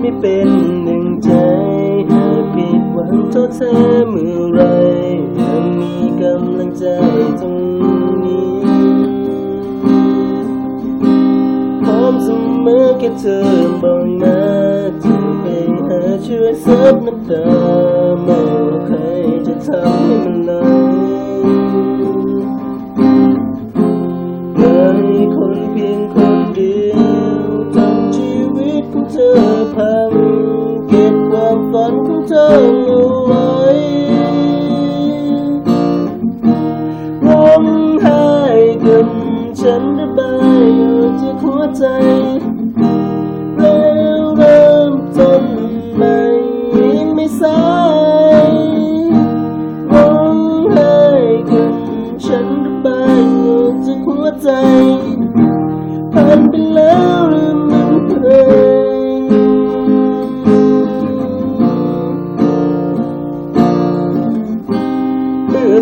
ไม่เป็นหนึ่งใจหากผิดหวังโทษเธอเมื่อไรยังมีกำลังใจตรงนี้ พร้อมเสมอแค่เธอบอกนะจะไปหาช่วยซับน้ำตาไม่ว่าใครจะทำให้มัน เธอเอาไว้ร้องไห้กับฉันระบายออกจากหัวใจแล้วเริ่มต้นใหม่ยังไม่สายร้องไห้กับฉันระบายออกจากหัวใจผ่านไปแล้วหรือ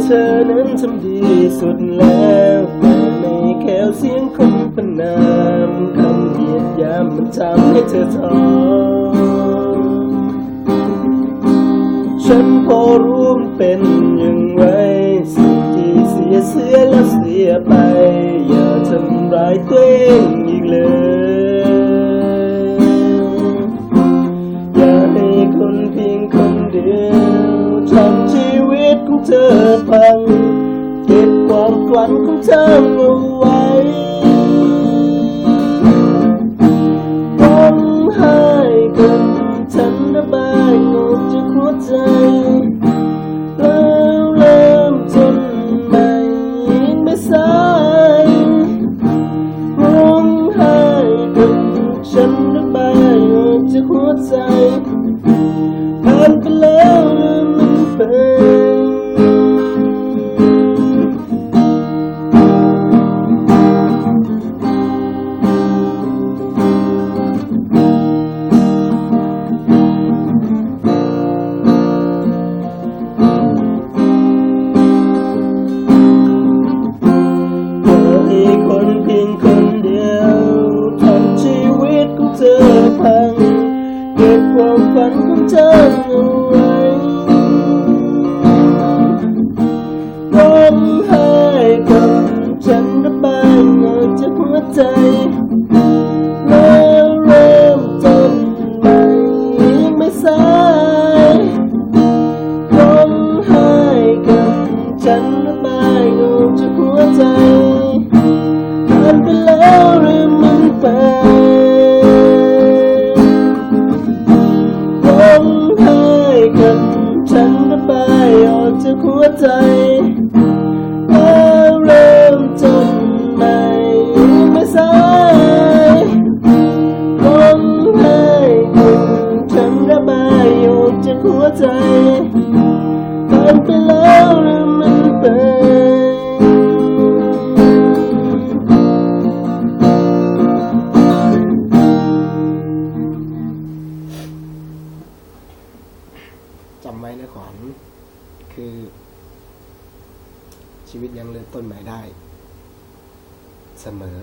ธอนั้นทำดีสุดแล้วแต่ไม่แค่เสียงคำประนามคำเหยียดยามมันทำให้เธอท้อฉันพอรู้มเป็นอย่างไรสิ่งที่เสียเสียแล้วเสียไป อย่าทำร้ายตัวเอง เธอพัง เก็บความฝันของเธอเอาไว้ร้องไห้กับฉันระบายออกจากหัวใจแล้วเริ่มต้นใหม่ไม่สายร้องไห้กับฉันระบายออกจากหัวใจผ่านไปแล้วหรือมันเป็ นของเธอเอาไว้ร้องไห้กับฉันระบายออกจากหัวใจ ฉันระบายออกจากหัวใจ ชีวิตยังเริ่มต้นใหม่ได้ เสมอ